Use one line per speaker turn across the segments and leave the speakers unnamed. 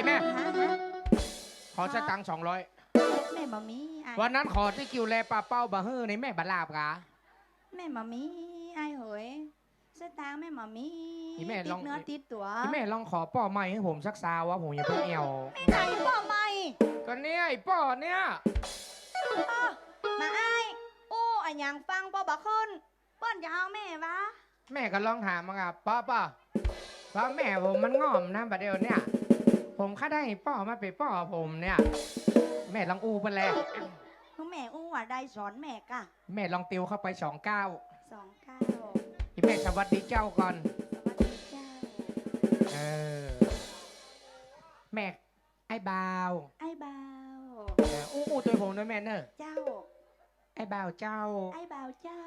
ดิแม่
ฮะฮะ
ขอสตังค์สองร้อย
แม่มามีไอ้
วันนั้นขอที่คิวแลปลาเป้าบะฮื้อในแม่บะลาบกะ
แม่มามีไอ้เหยสตางค์แม่มามี
อีแม่
ติ
ล
ด
อง
เนื้อติดตัว
พี่แม่ลองขอป้อใหม่ให้ผมสักซาวะผมอย่าเพิ่งเอว
แม่ไหนพ่อไม่
ก็เนี่ยไอ้ป้อเนี่ย
อ้อมาไอ้โอ้ไอ้หยังฟังพ่อบักขึ้นเปิ้นจะเอาแม่วะ
แม่ก็ลองถามมากับป้าป้าว่าแม่ผมมันงอมนะบัดเดียวเนี่ย ผมค่าได้ป้อมาเป็นป้อผมเนี่ย แม่ลองอูไปแล้ว
คือแม่อู้ว่าได้สอนแม่กะ
แม่ลองติวเข้าไปสองเก้า
สองเก้า
พี่แม่สวัสดีเจ้าก่อน
สวัสดีเจ้า
เออ แม่ไอ้บาว
ไอ้บ่าว
เอออู้อู้ตัวผมด้วยแม่เนอะ
เจ้า
ไอ้บาวเจ้า
ไอ้บ่าวเจ้า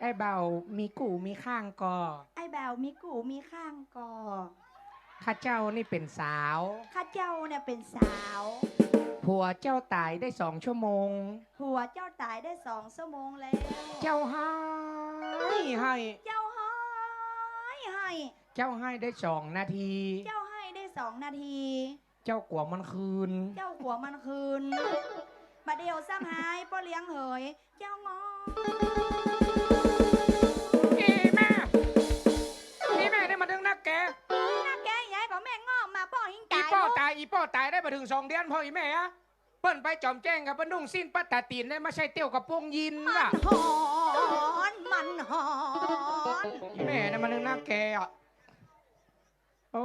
ไอ้บาวมีกูมีข้างกอ
ไอ้บ่าวมีกูมีข้างกอ
ข้าเจ้านี่เป็นสาว
ข้าเจ้าเนี่ยเป็นสาว
ผัวเจ้าตายได้สองชั่วโมง
หัวเจ้าตายได้สองชั่วโมงแล้ว
เจ้าให้ให้
เจ้าให้ให้
เจ้าให้ได้สองนาที
เจ้าให้ได้สองนาที
เจ้ากลัวมันคืน
เจ้าหัวมันคืนมาเดียวซ้ำหายป้อเลี้ยงเหย เจ้างอ
อีแม่อีแม่ได้มาดึงนักแก
น่าแก หิง
อี
ตาย
ป้อ
ลูก
ตายอีป้อตายได้มาถึงสองเดือนพออีแม่อะเปิ้นไปจอมแจ้งกับเปิ้นนุ่งสิ้นปัตตาตีนได้มาใช่เตี้ยวกับโปงยิน
มั
ว่ะ
นหอนมันหอน
อีแม่ได้มาดึงนักแกอะโอ้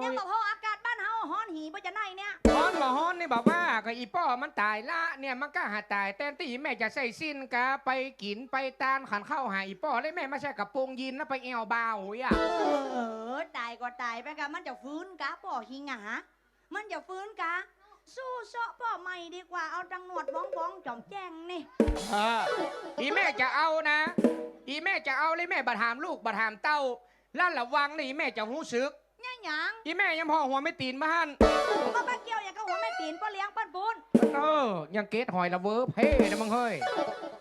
เนี่ยยบอกพออากาศบ้านเฮาหอนหีบ่จะไหนเนี่ย
ฮ้อนบ่ฮ้อนนี่บอกว่าก็อีป้อมันตายละเนี่ยมันก็หาตายแต่ที่แม่จะใส่สิ้นกะไปกินไปตานขันเข้าหาอีป้อเลยแม่ไม่ใช่กับโปงยินแล้วไปเอวบาวอะ
เออตายก็ตายไปกะมันจะฟื้นกะป้อหิงหามันจะฟื้นกะสู้เซาะป้อใหม่ดีกว่าเอาจังหนวดบ้องบ้องๆจอมแจ้งนี่
เอออีแม่จะเอานะ อีแม่จะเอาเลยแม่บัดหามลูกบัดหามเต้าลั่นระวังนี่แม่จะหู้สึก
เนี่ยหยัง
อีแม่ยังพอหัวไม่ตีนมาหัน
มาบ้าเกี่ยวอย่างกับหัวแม่ตีนป้อเลี้ยงป้อนปูน
เออยังเกตหอยละเวอเพ่นะมึงเฮ้ย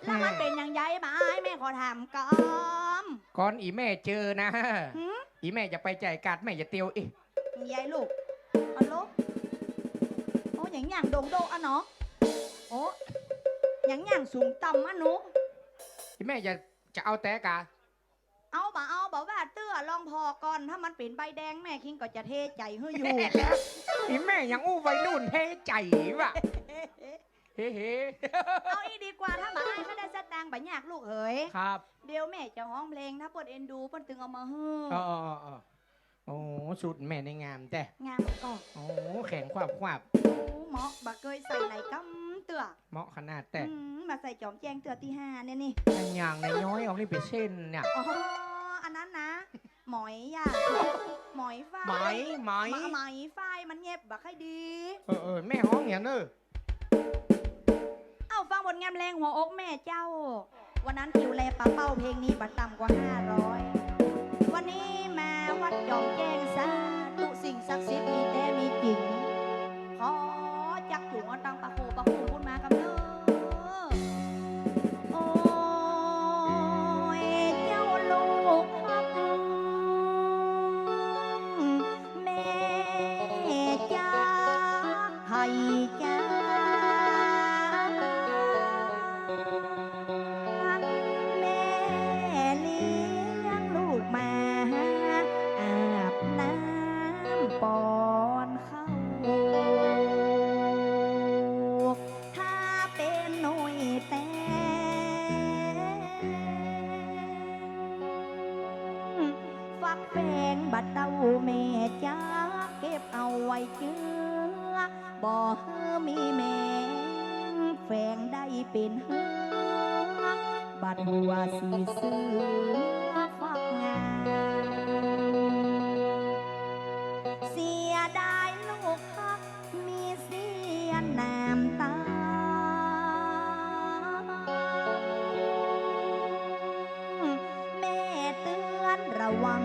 แล้วมันเป็นอย่างไรบ้าให้แม่ขอถามก่อน
ก่อนอีแม่เจอนะ
หืม
อีแม่จะไปจ่ายการดแม่จะเตียวอี
ยายลูกเอาลูกโอ้อย่างอย่างโดงโดงอะเนาะโอ้อย่างอย่างสูงต่ำอะหนู
อีแม่จะจะเอาแต่กะ
เอาบ่าเอาบ่าว่าเตื้อลองพอก่อนถ้ามันเป็นใบแดงแม่คิงก็จะเทใจให้อยู่
แล้วอีแม่ยังอู้ไว้รุ่นเพ่ใจว่ะ เฮ้เฮ้
เอาอีดีกว่าถ้าบ่าให้เขาได้สตางค์บ่ยากลูกเอ๋ย
ครับ
เดี๋ยวแม่จะร้องเพลงถ้าเปิดเอ็นดูเปิดตึงเอามาฮือ
เออเออเออโอ้สุดแม่ในงามแต่
งามก่อน
โอ้แข็งความควาบ
โอ้เหมาะบ่เคยใส่ไหนกำเตื้อ
เหมาะขนาดแต่
อืมมาใส่จอมแจงเตื้อที่ห้าเนี่ยนี่
อันอย่างในย้อยออกนี่เป็นเส้นเนี่ย
อ๋ออันนั้นนะหมอยย่าหมอยฝ้าย
ไหมไหม
หมาไหมฝ้ายมันเงียบบักให้ดี
เออเออแม่ห้องอย่างเนอะ
เอ้า ฟังบทงามแรงหัวอกแม่เจ้า วันนั้นคิวแลปลาเป้าเพลงนี้บัตรต่ำกว่า 500 วันนี้มาวัดจอมแจ้งสาธุสิ่งศักดิ์สิทธิ์มีแต่มีจริง ได้เป็นเฮือบัดหัวสีเสือฟักงามเสียดายลูกฮักมีเสียน้ำตา แม่เตือนระวัง